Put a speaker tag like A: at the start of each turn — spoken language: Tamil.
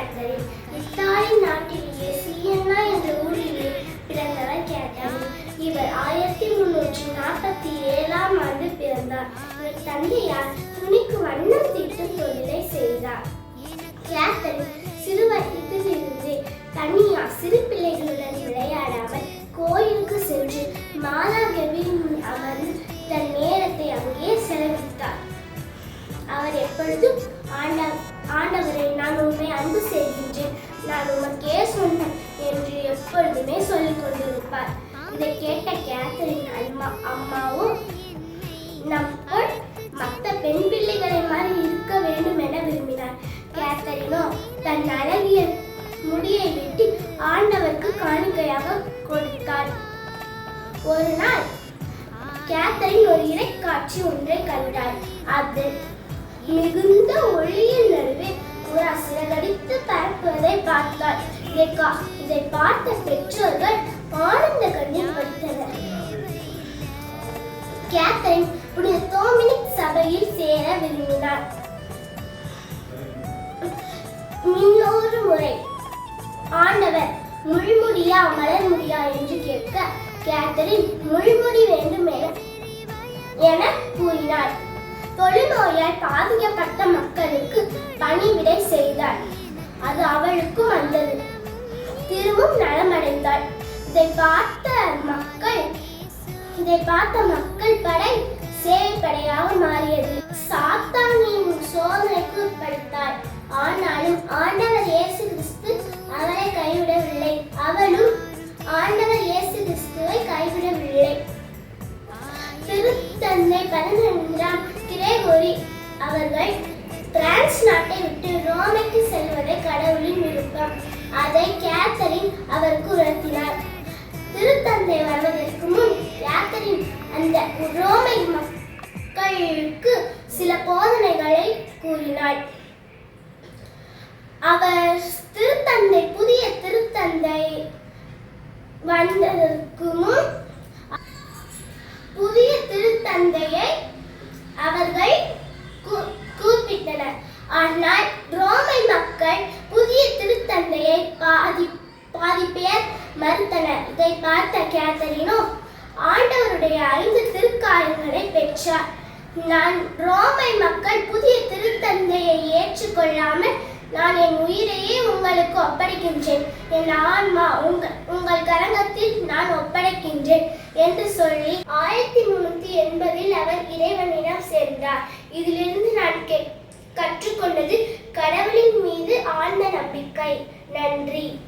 A: கேத்தரின் இத்தாலி நாட்டிலேயே சியன்னா என்ற ஊரிலே பிறந்தவர் கேத்தரின் இவர் ஆயிரத்தி முன்னூற்றி நாற்பத்தி ஏழாம் ஆண்டு பிறந்தார். இவர் தந்தையார் துணிக்கு வண்ணம் தீட்டும் தொழிலை செய்தார். கேத்தரின் சிறு வயதிலிருந்து தனியார் சிறு பிள்ளைகளுடன் விளையாடாமல் கோயிலுக்கு சென்று மாதாகவில் அமர்ந்து தன் நேரத்தை அங்கே செலவிட்டார். அவர் எப்பொழுதும் ஆண்ட ஆண்டவரை அன்பு செய்கின்றேன் நான் உமக்கே சொன்னேன் என்று எப்பொழுதுமே சொல்லிக் கொண்டிருப்பார். இதை கேட்ட கேத்தரின் அம்மா அம்மாவும் நம்மள் மற்ற பெண் பிள்ளைகளை மாதிரி இருக்க வேண்டும் என விரும்பினார். கேத்தரினோ தன் அழகிய முடியை வெட்டி ஆண்டவருக்கு காணிக்கையாக கொடுத்தார் ஒரு நாள் கேத்தரின் ஒரு இறைக்காட்சி ஒன்றை கண்டார் அது மிகுந்த ஒளியின் நடுவே ஒரு சிறகடித்து பரப்புவதை பார்த்தார் இதை பார்த்த பெற்றோர்கள் ஆனந்த கண்ணீர் வடித்தனர். கேத்தரின் புனித தோமினிக் சபையில் சேர விரும்பினார். இன்னொரு முறை ஆண்டவர் முள்முடியா மலர் முடியா என்று கேட்க கேத்தரின் முள்முடி வேண்டும் என என கூறினார். தொழுநோயால் பாதிக்கப்பட்ட அது அவளுக்கும் வந்தது. திரும்பும் நலமடைந்தாள். இதை பார்த்த மக்கள் இதை பார்த்த மக்கள் படை சேவை படையாக மாறியது. சாத்தானின் சோதனைக்கு உட்படுத்தாள். ஆனாலும் ஆண்டவர் இயேசு கிறிஸ்து அவரை கைவிடவில்லை. அவளும் ஆண்டவர் இயேசு கிறிஸ்துவை கைவிடவில்லை. திருத்தந்தை பதினொன்றாம் கிரேகோரி அவர்கள் பிரான்ஸ் நாட்டை விட்டு ரோமைக்கு செல்வதை கடவுளின் விருப்பம். அதை கேத்தரின் அவருக்கு உணர்த்தினார் திருத்தந்தை வருவதற்கு முன் கேத்தரின் அந்த ரோமை மக்களுக்கு சில போதனைகளை கூறினாள். அவர் திருத்தந்தை புதிய திருத்தந்தை வந்ததற்கு முன் புதிய திருத்தந்தையை அவர்கள் கூ- கூப்பிட்டனர் ஆனால் ரோமை மக்கள் புதிய திருத்தந்தையை பாதி பாதி பேர் மறுத்தனர். இதை பார்த்த கேத்தரினோ ஆண்டவருடைய ஐந்து திருக்காயங்களை பெற்றார். நான் ரோமை மக்கள் புதிய திருத்தந்தையை ஏற்றுக்கொள்ளாமல் நான் என் உயிரையே உங்களுக்கு ஒப்படைக்கின்றேன். என் ஆன்மா உங்கள் உங்கள் கரங்கத்தில் நான் ஒப்படைக்கின்றேன் என்று சொல்லி ஆயிரத்தி முன்னூத்தி எண்பதில் அவர் இறைவனிடம் சேர்ந்தார். இதிலிருந்து நான் என்பது கடவுளின் மீது ஆழ்ந்த நம்பிக்கை. நன்றி.